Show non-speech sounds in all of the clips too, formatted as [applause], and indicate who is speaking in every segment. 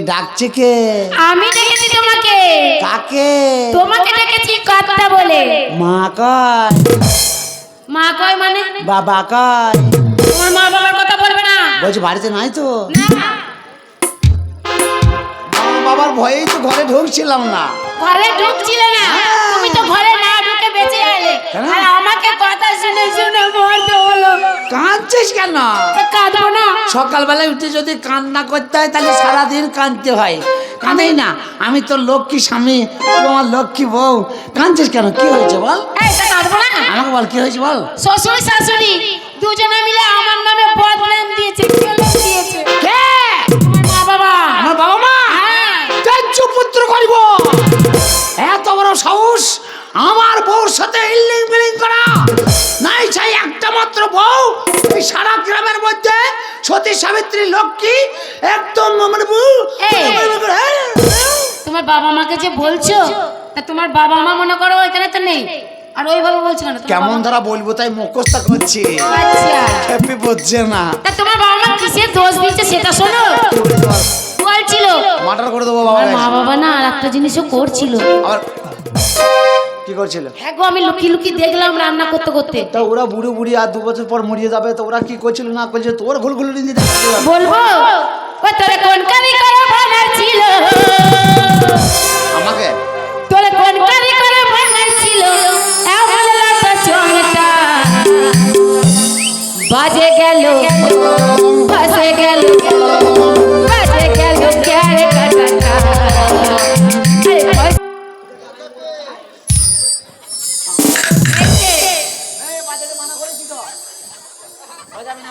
Speaker 1: ডাকছে কে?
Speaker 2: আমি ডেকেছি তোমাকে।
Speaker 1: কাকে?
Speaker 2: তোমাকে ডেকেছি কথা বলে।
Speaker 1: মা কয়?
Speaker 2: মা কয় মানে?
Speaker 1: বাবা কয়?
Speaker 2: তোমার মা বাবার কথা বলবে না।
Speaker 1: বলছি বাড়িতে নাই তো।
Speaker 2: না,
Speaker 1: মা বাবার ভয়েই তো ঘরে ঢুকছিলাম না।
Speaker 2: ঘরে ঢুকছিলে না। তুমি তো ঘরে আর আমাকে কথা শুনে শুনে মরতে হলো।
Speaker 1: কাঁদছিস কেন?
Speaker 2: কাঁদবো না।
Speaker 1: সকালবেলায় উঠে যদি কান্না করতে হয় তাহলে সারাদিন কাঁদতে হয়। কাঁদেই না। আমি তো লক্ষ্মী স্বামী তোমার লক্ষ্মী বউ। কাঁদছিস কেন? কি হয়েছে বল? আমাকে বল কি হয়েছে বল?
Speaker 2: শ্বশুর শাশুড়ি দুজনে মিলে আমার নামে বদনাম দিয়েছে দিয়েছে।
Speaker 1: কে?
Speaker 2: মা বাবা।
Speaker 1: আমার বাবা মা। পুত্র করিব? এত বড় সাহস আমার বউর সাথে ইল্লিং বিলিং করা। নাই চাই একটা মাত্র বউ। এই সারা গ্রামের মধ্যে সতী সাবিত্রী লক্ষ্মী একদম আমার বউ।
Speaker 2: তোমার বাবা মাকে যে বলছো তা তোমার বাবা মা মনে করো এখানে তো নেই। আর ওইভাবে বলছো তোমার
Speaker 1: কেমন ধারা বলব তাই মুখস্থ করছি।
Speaker 2: আচ্ছা।
Speaker 1: হ্যাপি বুঝছে না।
Speaker 2: তা তোমার বাবা মা কিসের দোষ দিচ্ছে সেটা শোনো। বলছিল।
Speaker 1: মার্ডার করে দেবো বাবা
Speaker 2: মা বাবা না আর একটা জিনিসও করছিল।
Speaker 1: আবার কি করছিল?
Speaker 2: হ্যাঁ গো আমি লুকিয়ে লুকিয়ে দেখলাম রান্না করতে করতে।
Speaker 1: তা ওরা বুড়ো বুড়ি আর দু বছর পর মরিয়ে যাবে তো ওরা কি করছিল না করছিল? তোর ঘুল ঘুল
Speaker 2: বলব ও তোরে কোন কারি করে বানাচ্ছিল
Speaker 1: আমাকে?
Speaker 2: তোরে কোন কারি করে বানাচ্ছিল এমন লাগতো চোখটা। বাজে গেল বাজে গেল।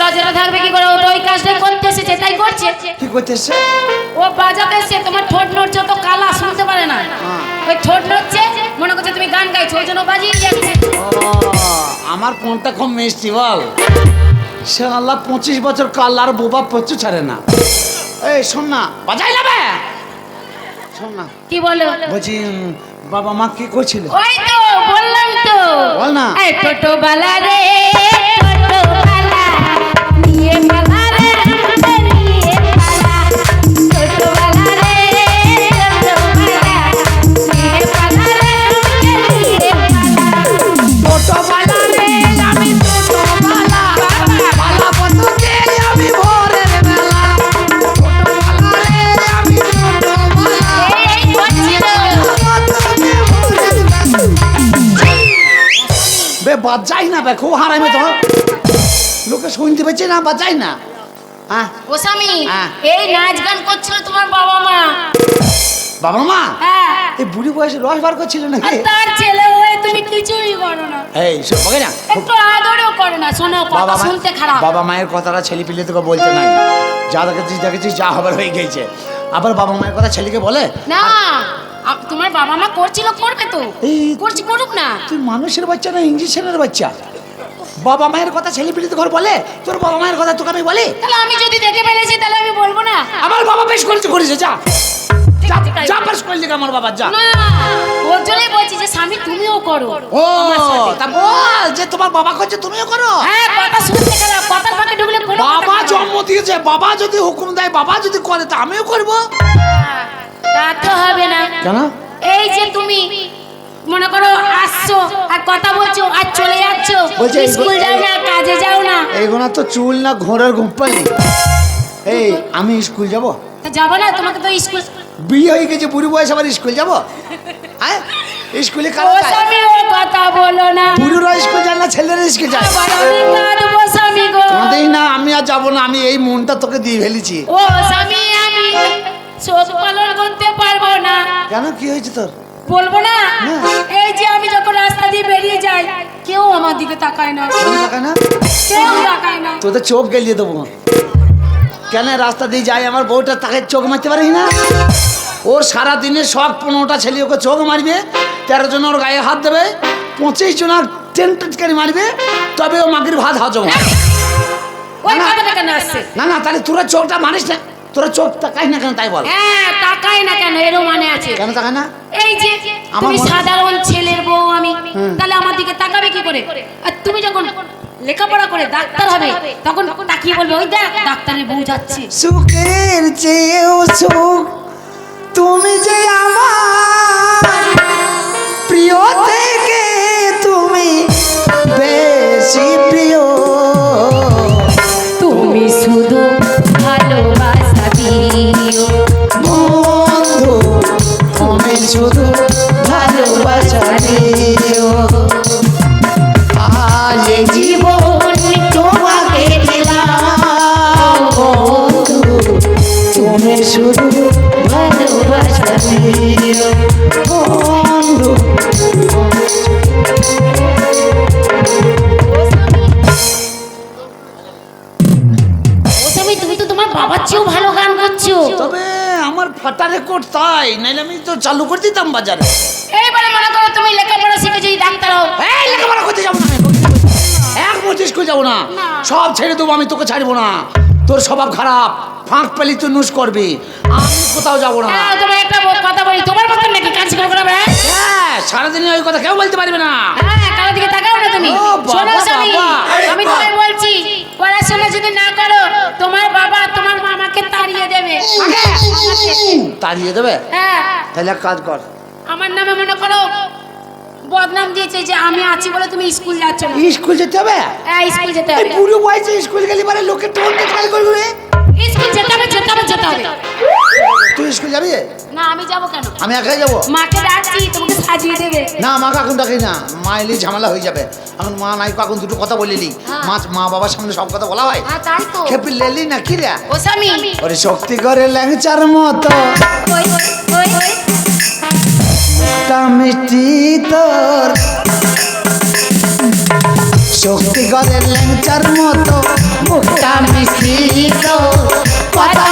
Speaker 2: লজ্জাটা থাকবে কি করে? ও ওই কাজটা করতে এসেছে তাই করছে।
Speaker 1: কি করতে এসছে
Speaker 2: ও বাজাতে এসে তোমার ঠোঁট নড়ছে তো কালা শুনতে পারে না।
Speaker 1: হ্যাঁ।
Speaker 2: ওই ঠোঁট নড়ছে মনে করছে তুমি গান গাইছো ওই জন্য বাজিয়ে যাচ্ছে
Speaker 1: আমার ফোনটা খুব মিষ্টি বল? সে আল্লাহ পঁচিশ বছর কাল আর বোবা প্রচুর ছাড়ে না। এই শোন না বাজাই যাবে শোন না।
Speaker 2: কি বলো?
Speaker 1: বলছি বাবা মা কি করছিল?
Speaker 2: ওই তো বললাম তো।
Speaker 1: বল না।
Speaker 2: এই টোটোবালা রে। নিয়ে পালা রে নিয়ে পালা টোটোবালা রে টোটোবালা নিয়ে পালা রে নিয়ে পালা
Speaker 1: ছোটবেলা রে আমি ছোটবেলা বালা বন্ধুকে আমি ভোরের বেলা ছোটবেলা রে আমি ছোটবেলা
Speaker 2: এই এই করছিল
Speaker 1: বন্ধুকে ভোরের বেলা। বে বাজাই না বে খুব হারামে তো লোকে শুনতে পাচ্ছে না বাজাই না? হ্যাঁ?
Speaker 2: ও স্বামী
Speaker 1: হ্যাঁ।
Speaker 2: এই নাচ গান করছিল তোমার বাবা মা।
Speaker 1: বাবা মা?
Speaker 2: হ্যাঁ।
Speaker 1: এই বুড়ি বয়সে রস বার করছিল নাকি?
Speaker 2: তার ছেলে হয়ে তুমি কিছুই করো না।
Speaker 1: এই শোন, বকে না।
Speaker 2: একটু আদরও করো না শোনো কথা শুনতে খারাপ।
Speaker 1: বাবা মায়ের কথাটা ছেলে পিলে তোকে বলতে নাই যা দেখেছিস দেখেছিস যা হবার হয়ে গেছে। আবার বাবা মায়ের কথা ছেলেকে বলে?
Speaker 2: না তোমার বাবা মা করছিল করবে তো। করছি করুক না।
Speaker 1: তুই মানুষের বাচ্চা না ইঞ্জেকশনের বাচ্চা? বাবা মায়ের কথা ছেলে পিলে ঘর বলে? তোর বাবা মায়ের কথা তোকে আমি বলি?
Speaker 2: তাহলে আমি যদি দেখে ফেলেছি তাহলে আমি বলব না।
Speaker 1: আমার বাবা বেশ করেছে করেছে যা। করলি আমার বাবা যা।
Speaker 2: ওর জন্যই বলছি যে স্বামী তুমিও করো।
Speaker 1: ও তা বল যে তোমার বাবা করছে তুমিও করো?
Speaker 2: হ্যাঁ কথা শুনতে খারাপ কথার ফাঁকে ঢুকলে কোনো
Speaker 1: বাবা জন্ম দিয়েছে বাবা যদি হুকুম দেয় বাবা যদি করে তা আমিও করব।
Speaker 2: তা তো হবে না।
Speaker 1: কেন?
Speaker 2: এই যে তুমি মনে করো আসছো আর কথা বলছো আর চলে যাচ্ছ। স্কুল যাও না কাজে যাও না।
Speaker 1: এইগুলো তো চুল না ঘোড়ার ঘুম্পালি এই আমি স্কুল যাব?
Speaker 2: যাব না তোমাকে তো স্কুল
Speaker 1: বিয়ে হয়ে গেছে বুড়ি বয়স আবার স্কুল যাব? হ্যাঁ? স্কুলে
Speaker 2: কথা বলো না।
Speaker 1: বুড়িরা স্কুল যায় না ছেলেরা স্কুল যায়? কাঁদেই না আমি আর যাব না আমি এই মনটা তোকে দিয়ে ফেলেছি।
Speaker 2: ও স্বামী আমি শোক পালন করতে পারব না।
Speaker 1: কেন কি হয়েছে তোর?
Speaker 2: বলব না। এই যে আমি যখন রাস্তা দিয়ে বেরিয়ে যাই কেউ আমার দিকে তাকায় না।
Speaker 1: কেন তাকায় না?
Speaker 2: কেউ তাকায় না।
Speaker 1: তোদের চোখ গেলিয়ে দেবো। কেন রাস্তা দিয়ে যাই আমার বউটা তাকে চোখ মারতে পারি না? ওর সারা দিনে সব পনেরোটা ছেলে ওকে চোখ মারবে তেরো জন ওর গায়ে হাত দেবে পঁচিশ জন আর টেন টেটকারি মারবে তবে ও মাগির ভাত হজম না না তাহলে তোরা চোখটা মারিস না। তোরা চোখ তাকাই না কেন তাই বল?
Speaker 2: হ্যাঁ তাকাই না কেন? এরও মানে আছে।
Speaker 1: কেন তাকাই না?
Speaker 2: এই যে তুমি সাধারণ ছেলের বউ আমি তাহলে আমার দিকে তাকাবে কি করে? আর তুমি যখন লেখাপড়া করে ডাক্তার হবে তখন তাকিয়ে বলবে ওই দেখ ডাক্তারের বউ যাচ্ছে।
Speaker 1: সুখের চেয়েও সুখ তুমি যে আমার।
Speaker 2: শুধু
Speaker 1: ফাটা তাই নাইলে আমি তো চালু করে দিতাম বাজারে
Speaker 2: এইবারে মনে করো তুমি লেখাপড়া শিখে যদি ডাক্তার হও
Speaker 1: এই লেখাপড়া করতে যাব না। এক পঁচিশ করে যাব না। সব ছেড়ে দেবো আমি তোকে ছাড়বো না তোর স্বভাব খারাপ। ফাঁক পেলি তুই নুস করবি। আমি কোথাও যাব না।
Speaker 2: হ্যাঁ তোমার একটা কথা বলি। তোমার মতন নাকি কাজ করে করাবে
Speaker 1: হ্যাঁ সারাদিনে ওই কথা কেউ বলতে পারবে না।
Speaker 2: হ্যাঁ কারোর দিকে তাকাও না তুমি। শোনো স্বামী আমি তোমায় বলছি পড়াশোনা যদি না করো তোমার বাবা তোমার মামাকে তাড়িয়ে দেবে।
Speaker 1: তাড়িয়ে দেবে?
Speaker 2: হ্যাঁ।
Speaker 1: তাহলে কাজ কর।
Speaker 2: আমার নামে মনে করো বদনাম দিয়েছে যে আমি আছি বলে তুমি স্কুল যাচ্ছ না।
Speaker 1: স্কুল যেতে হবে?
Speaker 2: হ্যাঁ স্কুল যেতে হবে।
Speaker 1: বুড়ো বয়সে স্কুল গেলি মানে লোকে টোন টেটকারি করবি রে।
Speaker 2: স্কুল যেতে হবে যেতে হবে যেতে হবে।
Speaker 1: তুই স্কুল যাবি?
Speaker 2: না আমি যাব কেন?
Speaker 1: আমি একাই যাব?
Speaker 2: মাকে ডাকছি তোমাকে সাজিয়ে দেবে।
Speaker 1: না মা কাকুন ডাকি না। মা এলি ঝামেলা হয়ে যাবে। এখন মা নাই কাকুন দুটো কথা বলিলি
Speaker 2: হ্যাঁ।
Speaker 1: মা মা বাবার সামনে সব কথা বলা হয়?
Speaker 2: হ্যাঁ তাই তো।
Speaker 1: খেপি লেলি না কি রে?
Speaker 2: ও স্বামী।
Speaker 1: ওরে শক্তি করে ল্যাংচার মতো।
Speaker 2: ওই ওই ওই।
Speaker 1: মিষ্টি তোর। শক্তি করে ল্যাংচার মতো মুখটা মিষ্টি তোর।
Speaker 2: কথা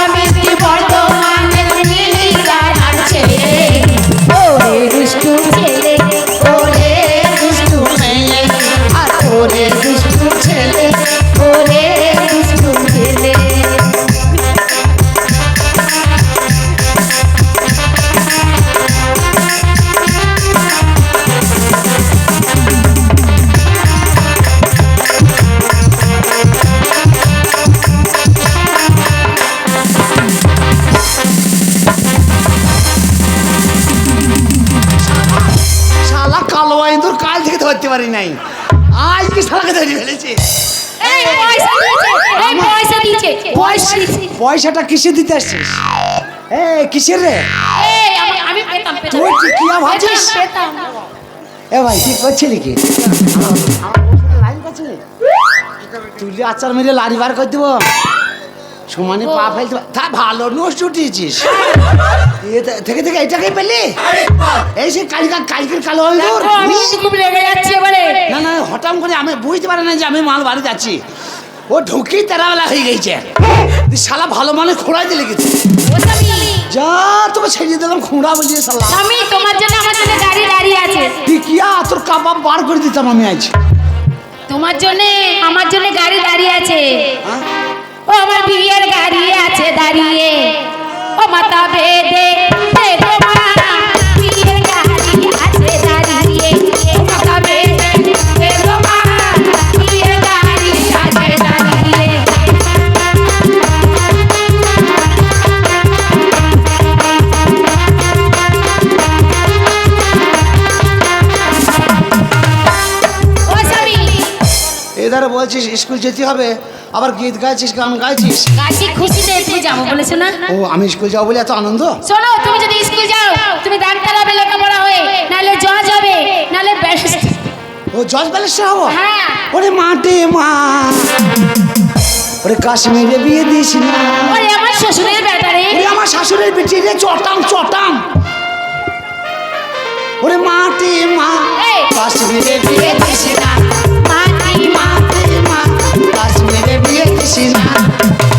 Speaker 1: নাই আজ কি শালাকে ধরে ফেলেছে পয়সাটা কিসে দিতে আসছিস এ কিসের রে তুই কি ভাবছিস? এ ভাই কি করছিলি কি তুই আচার মেরে লারি বার করে দেবো সমানে পা ফেলতে তা ভালো নোস উঠিয়েছিস থেকে থেকে এটাকে পেলি? এই সে কালকা কালকের কালো আঙ্গুর।
Speaker 2: আমি
Speaker 1: না না হঠাৎ করে আমি বুঝতে পারি না যে আমি মাল বাড়ি যাচ্ছি ও ঢুকি তেরাবেলা হয়ে গেছে। শালা ভালো মানে খোঁড়াই দিলে
Speaker 2: স্বামী।
Speaker 1: যা তোকে ছেড়ে দিলাম খুঁড়া বলিয়ে শালা।
Speaker 2: স্বামী তোমার জন্য আমার জন্য গাড়ি দাঁড়িয়ে আছে।
Speaker 1: তুই কিয়া তোর কাবাব বার করে দিতাম আমি আজ।
Speaker 2: তোমার জন্য আমার জন্য গাড়ি দাঁড়িয়ে আছে।
Speaker 1: হ্যাঁ?
Speaker 2: আমার বিয়ের গাড়ি আছে দাঁড়িয়ে। ও মাতা বেদে
Speaker 1: এধারে স্কুল যেতে হবে? আবার গীত গাইছিস গান গাইছিস?
Speaker 2: কাশি খুশিতে তুমি যাব বলেছ না?
Speaker 1: ও আমি স্কুল যাব বলে এত আনন্দ?
Speaker 2: শোনো তুমি যদি স্কুল যাও তুমি ডাক্তার হবে লেখাপড়া হয়ে নাহলে জজ হবে নাহলে
Speaker 1: ও জজ ব্যালেন্সটা হব
Speaker 2: হ্যাঁ।
Speaker 1: ওরে মাঠে মা। ওরে কাশ্মীরে বিয়ে দিস না।
Speaker 2: ওরে আমার শ্বশুরের ব্যাটারে
Speaker 1: ওরে আমার শাশুড়ির পিঠে রে চটাম চটাম ওরে মাটি মা। কাশ্মীরে বিয়ে দিস না।
Speaker 2: মাটি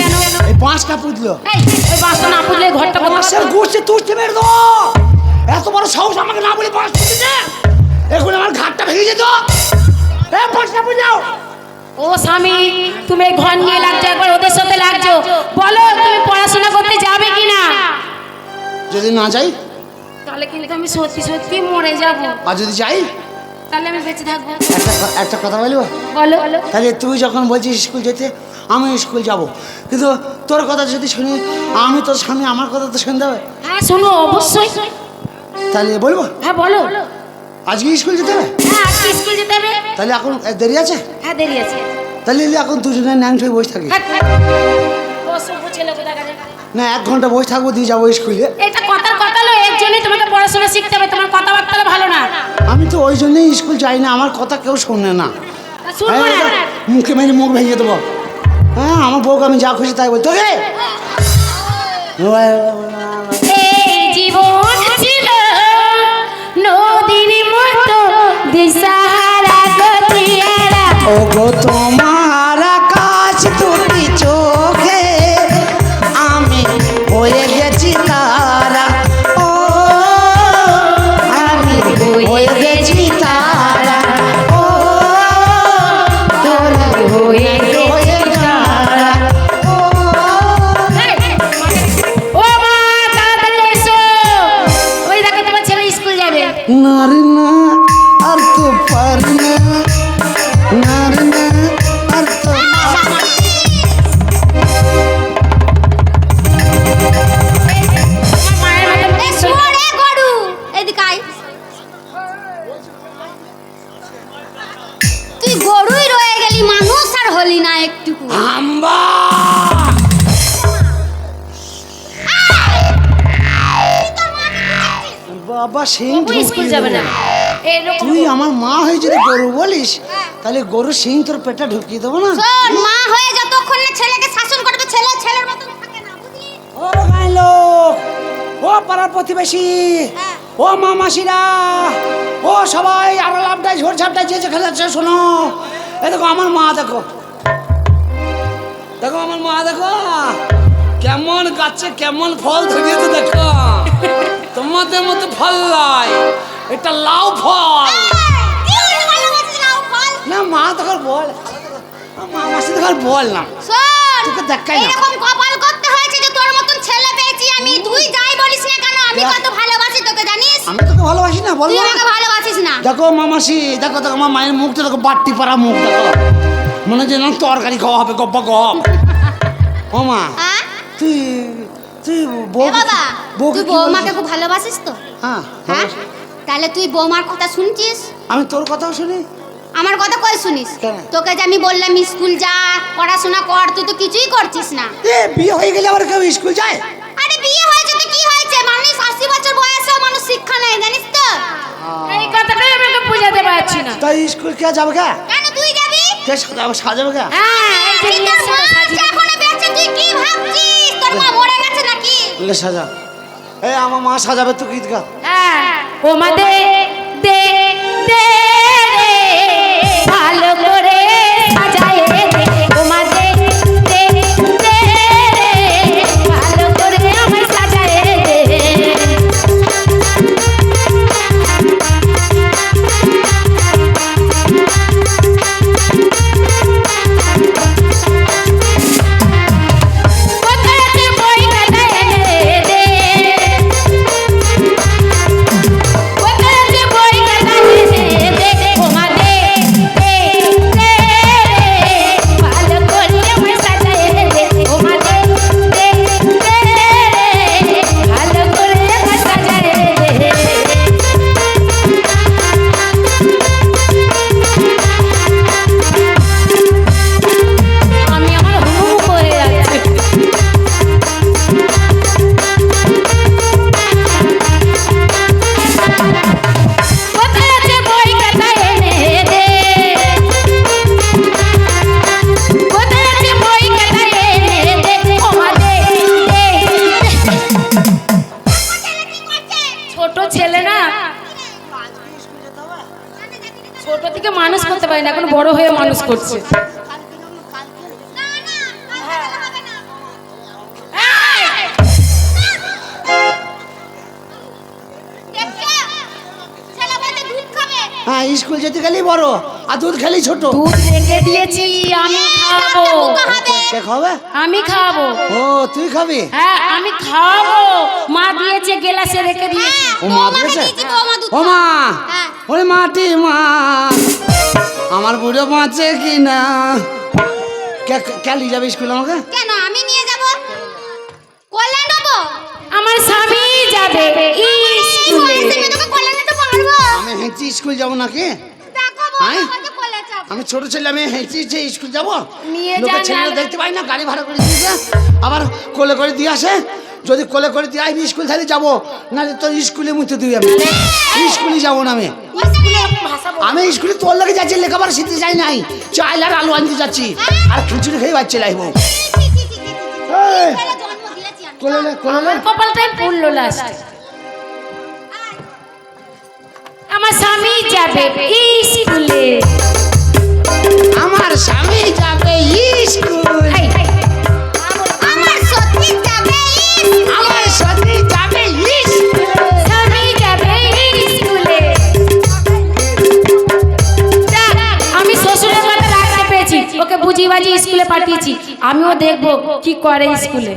Speaker 1: পুজলো
Speaker 2: এই ওই বাঁশটা না পুজলে ঘরটা
Speaker 1: বাঁশের গোষ্ঠী তুষ্টি মেরে দেবো। এত বড় সাহস আমাকে না বলে বাঁশ পুজেছে এখন আমার ঘাটটা ভেঙে যেত। এ বাঁশটা বুঝাও
Speaker 2: ও স্বামী তুমি এই ঘর নিয়ে লাগছো একবার ওদের সাথে লাগছো। বলো তুমি পড়াশোনা করতে যাবে কি না
Speaker 1: যদি না যাই?
Speaker 2: তাহলে কিন্তু আমি সত্যি সত্যি মরে যাব।
Speaker 1: আর যদি যাই?
Speaker 2: তাহলে আমি বেঁচে থাকব।
Speaker 1: একটা একটা কথা বলব
Speaker 2: বলো।
Speaker 1: তাহলে তুই যখন বলছিস স্কুল যেতে আমি স্কুল যাব। কিন্তু তোর কথা যদি শুনি আমি তোর স্বামী আমার কথা তো শুনতে হবে।
Speaker 2: হ্যাঁ শোনো অবশ্যই।
Speaker 1: তাহলে বলব?
Speaker 2: হ্যাঁ বলো।
Speaker 1: আজকে স্কুল যেতে হবে?
Speaker 2: হ্যাঁ আজকে স্কুল যেতে হবে।
Speaker 1: তাহলে এখন দেরি আছে?
Speaker 2: হ্যাঁ দেরি আছে।
Speaker 1: তাহলে এখন দুজনে ন্যাং হয়ে বসে থাকি।
Speaker 2: হ্যাঁ, হ্যাঁ।
Speaker 1: না এক ঘণ্টা বসে থাকব দিয়ে যাব স্কুলে।
Speaker 2: এটা কথার কথা লো এর জন্যই তোমাকে পড়াশোনা শিখতে হবে। তোমার কথাবার্তা ভালো না।
Speaker 1: আমি তো ওই জন্যই স্কুল যাই না আমার কথা কেউ শোনে না। মুখে মেরে মুখ ভেঙে দেবো। হ্যাঁ আমার বউকে আমি যা খুশি তাই বলতো রে [laughs] পারি না না আর তো
Speaker 3: তুই গরুই রয়ে গেলি মানুষ আর হলি না একটুকু।
Speaker 1: আম্বা বাবা সিং
Speaker 2: স্কুল যাবে না?
Speaker 1: আমার মা হয়ে যদি গরু বলিস তাহলে গরু সিং তোর পেটে ঢুকিয়ে দেবো না?
Speaker 3: মা হয়ে যতক্ষণ না ছেলেকে শাসন করবে ছেলে ছেলের মতন থাকে না বুঝলি?
Speaker 1: ও গাই লোক ও পাড়ার প্রতিবেশী ও মা মাসিরা ও সবাই আরও লাভটাই ঝোড় ঝাপটাই যে যেখানে যাচ্ছে শোনো। এ দেখো আমার মা দেখো। দেখো আমার মা দেখো। কেমন গাছে কেমন ফল ধরিয়েছে দেখো। তোমাদের মতো ফল নয় এটা লাউ ফল। মা তখন বল। মা মাসি তখন বল না।
Speaker 3: শোন
Speaker 1: তোকে দেখাই না।
Speaker 3: এরকম কপাল করতে হয়েছে যে তোর মতন ছেলে পেয়েছি আমি। তুই যাই বলিস না কেন আমি কত ভালোবাসি তোকে জানিস?
Speaker 1: আমি তোকে ভালোবাসি না
Speaker 3: তুই
Speaker 1: না
Speaker 3: আমাকে ভালোবাসিস না।
Speaker 1: দেখো মামাসি দেখো দেখো আমার মায়ের মুখটা দেখো বাট্টি পাড়া মুখ দেখো। মনে হচ্ছে না তরকারি খাওয়া হবে গপ্পা গপ ও মা
Speaker 3: হ্যাঁ?
Speaker 1: তুই তুই বউ
Speaker 3: বাবা তুই বৌমাকে খুব ভালোবাসিস তো?
Speaker 1: হ্যাঁ
Speaker 3: হ্যাঁ? তাহলে তুই বৌমার কথা শুনছিস?
Speaker 1: আমি তোর কথাও শুনি?
Speaker 3: আমার কথা কই শুনিস? তোকে যে আমি বললাম স্কুল যা পড়াশোনা কর তুই তো কিছুই করছিস না।
Speaker 1: এ বিয়ে হয়ে গেলে আবার কেউ স্কুল যায়?
Speaker 3: আরে বিয়ে হয়েছে তো কি হয়েছে? মানুষ আশি বছর বয়সেও মানুষ শিক্ষা নেই জানিস তো?
Speaker 2: এই কথাটাই আমি ওকে বুঝাতে পারছি না।
Speaker 1: তাই স্কুল কে যাবে কে?
Speaker 3: কেন তুই যাবি?
Speaker 1: কে সাজাবে সাজাবে কে?
Speaker 2: হ্যাঁ এই যে
Speaker 3: এখনও বেঁচে তুই কি ভাবছিস? তোর মা মরে গেছে নাকি?
Speaker 1: লে সাজা। এই আমার মা সাজাবে তো গীত গা
Speaker 2: হ্যাঁ ও মা মানুষ করছে।
Speaker 1: হ্যাঁ স্কুল যেতে গেলি বড় আর দুধ খেলি ছোট।
Speaker 2: দুধ রেখে দিয়েছি আমি খাব।
Speaker 1: খাবে?
Speaker 2: আমি খাব।
Speaker 1: ও তুই খাবি?
Speaker 2: হ্যাঁ আমি খাব। মা দিয়েছে গেলাসে রেখে দিয়েছি।
Speaker 1: ও মা দিয়েছে? ও মা ওরে মাটি মা। আমার বুড়ো বাঁচে কি না কে- কে নিয়ে যাবে স্কুল আমাকে?
Speaker 3: কেন আমি নিয়ে যাব? কোলে নেব?
Speaker 2: আমার স্বামী যাবে
Speaker 3: এই
Speaker 2: স্কুলে
Speaker 3: আমি তোকে কোলে নিতে পারব?
Speaker 1: আমি হেঁচি স্কুল যাব নাকি? আমি ছোট ছেলে আমি হেঁচি যে স্কুল যাব?
Speaker 2: নিয়ে
Speaker 1: লোকের
Speaker 2: যান
Speaker 1: ছেলে দেখতে পাই না গাড়ি ভাড়া করে দিয়েছে আবার কোলে করে দিয়ে আসে। যদি কোলে করে দিয়ে আমি স্কুল তাহলে যাব। নাহলে তোর স্কুলে মুতে দিবি আমি। স্কুলে যাব না আমি। আমি স্কুলে তোর লাগে যাচ্ছি লেখাপড়া শিখতে যাই নাই। চাইল আর আলু আনতে যাচ্ছি আর খিচুড়ি খেয়ে বাচ্চা লাগবো
Speaker 2: লাস্ট আমার স্বামী যাবে স্কুলে।
Speaker 1: আমার স্বামী যাবে স্কুল।
Speaker 2: কথা রাখতে পেরেছি ওকে বুঝি বাজি স্কুলে পাঠিয়েছি। আমিও দেখব কি করে স্কুলে।